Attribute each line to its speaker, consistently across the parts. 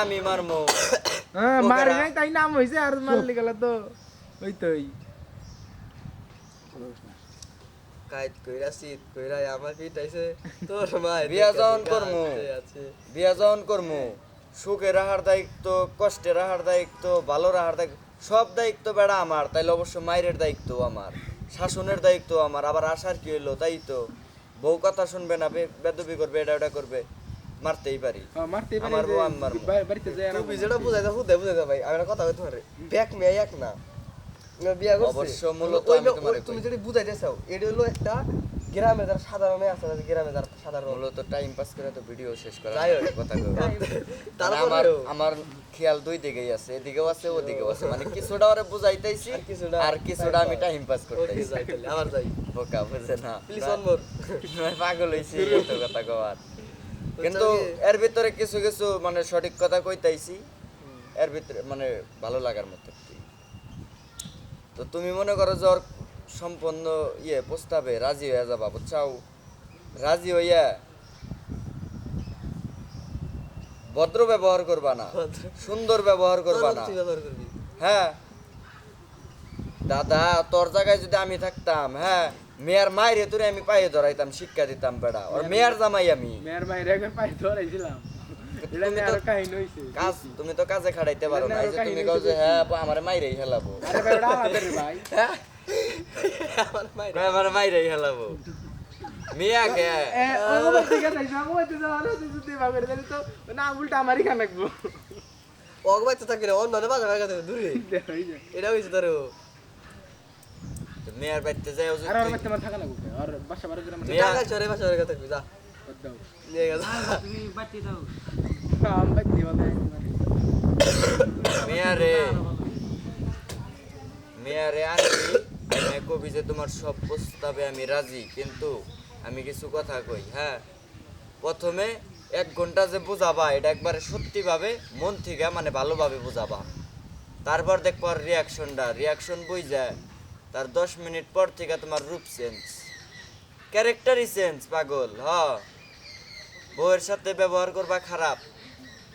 Speaker 1: আমি মারমো।
Speaker 2: হ্যাঁ মারি নাই তাই নাম হইছে আর মারলি গেল তো ওই তোই
Speaker 3: কাইত কইরা শীত কইরা আমার পিটাইছে তোর মা
Speaker 1: বিয়া করমু।
Speaker 3: আছে।
Speaker 1: করমু সুখে রাহার দায়িত্ব কষ্টে রাহার দায়িত্ব ভালো রাহার দায়িত্ব সব দায়িত্ব বেড়া আমার তাইলে অবশ্য মায়ের দায়িত্ব আমার শাসনের দায়িত্ব আমার আবার আসার কি হইল তাই তো। বউ কথা শুনবে না বেদবি করবে এটা ওটা করবে। মারতেই পারি
Speaker 2: হ্যাঁ, পারি
Speaker 1: আমার বউ আমি মারবো।
Speaker 2: বা- বাড়িতে যায় না
Speaker 3: তুই যেটা বুঝাইতে হুদে বুঝাইতে ভাই কথা পারি। ব্যাক মেয়ে এক না। না বিয়া করছে।
Speaker 1: অবশ্য মূলত
Speaker 3: ওই
Speaker 1: আমি
Speaker 3: লোক-
Speaker 1: তোমারে
Speaker 3: ওই তুমি
Speaker 1: কই।
Speaker 3: যদি বুঝাইতে এটা হলো একটা গ্রামে যারা সাধারণ আছে গ্রামে যারা সাধারণ
Speaker 1: মূলত টাইম পাস করে তো ভিডিও শেষ করা কথা কই। আমার আমার খেয়াল দুই দিকেই আছে এদিকেও আছে ওদিকেও আছে। মানে কিছুটা ওরে বুঝাইতেছি
Speaker 3: আর কিছুটা-
Speaker 1: আর কিছুটা আমি টাইম পাস করতেছি।
Speaker 3: আবার যাই।
Speaker 1: বোকা বুঝে না।
Speaker 3: প্লিজ
Speaker 1: পাগল হইছি এত কথা কওয়ার। কিন্তু এর ভিতরে কিছু কিছু মানে সঠিক কথা কইতাইছি। এর ভিতরে মানে ভালো লাগার মতো তো তুমি মনে করো যে ওর সম্পন্ন ইয়ে প্রস্তাবে রাজি হয়ে যাবা বুঝছাও? রাজি হইয়া ভদ্র ব্যবহার করবা না সুন্দর ব্যবহার করবা না। হ্যাঁ। দাদা তোর জায়গায় যদি আমি থাকতাম হ্যাঁ? মেয়ার মায়ের তোরে আমি পায়ে ধরাইতাম শিক্ষা দিতাম বেড়া ওর মেয়ার জামাই আমি
Speaker 2: মেয়ের মায়ের একবার পাই ধরাইছিলাম
Speaker 1: তুমি তো- কাজ তুমি তো কাজে খাড়াইতে পারো না তুমি কও যে হ্যাঁ আমারে মাইরেই হেলাবো
Speaker 3: আমার
Speaker 1: মাইরেই হেলাবো মিয়া কে
Speaker 2: না উল্টা আমারই খান লাগবো
Speaker 3: অগ থাকি অন্য দূরে এটা হইছে তোর
Speaker 1: মেয়ার বাড়িতে যাই
Speaker 2: আর বাচ্চা আমার থাকা লাগবো আর বাসা গ্রাম
Speaker 1: মিয়া-
Speaker 3: টাকা চরে বাসা থাকবি যা।
Speaker 2: দাও
Speaker 3: নিয়ে গেল।
Speaker 2: আম বাচ্চি বলে
Speaker 1: মেয়ারে। মেয়ারে আনবি আমি কবি যে তোমার সব প্রস্তাবে আমি রাজি কিন্তু আমি কিছু কথা কই হ্যাঁ? প্রথমে এক ঘণ্টা যে বুঝাবা এটা একবারে সত্যিভাবে মন থেকে মানে ভালোভাবে বুঝাবা। তারপর দেখব রিয়াকশনটা রিয়াকশন বই যায় তার দশ মিনিট পর থেকে তোমার রূপ চেঞ্জ ক্যারেক্টারই চেঞ্জ পাগল, হ। বউয়ের সাথে ব্যবহার করবা খারাপ।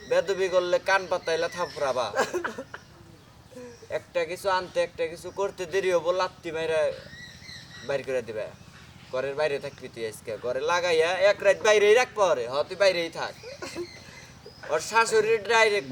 Speaker 1: বেদবি করলে কান পাতাইলে থাপড়াবা। একটা কিছু আনতে, একটা কিছু করতে দেরি হব, লাত্তি মাইরা বাইর করে দিবে। ঘরের বাইরে থাকবি তুই আজকে। ঘরে লাগাইয়া এক রাত বাইরেই রাখ পরে হ, তুই বাইরেই থাক। ওর শাশুড়ির ডাইরেক্ট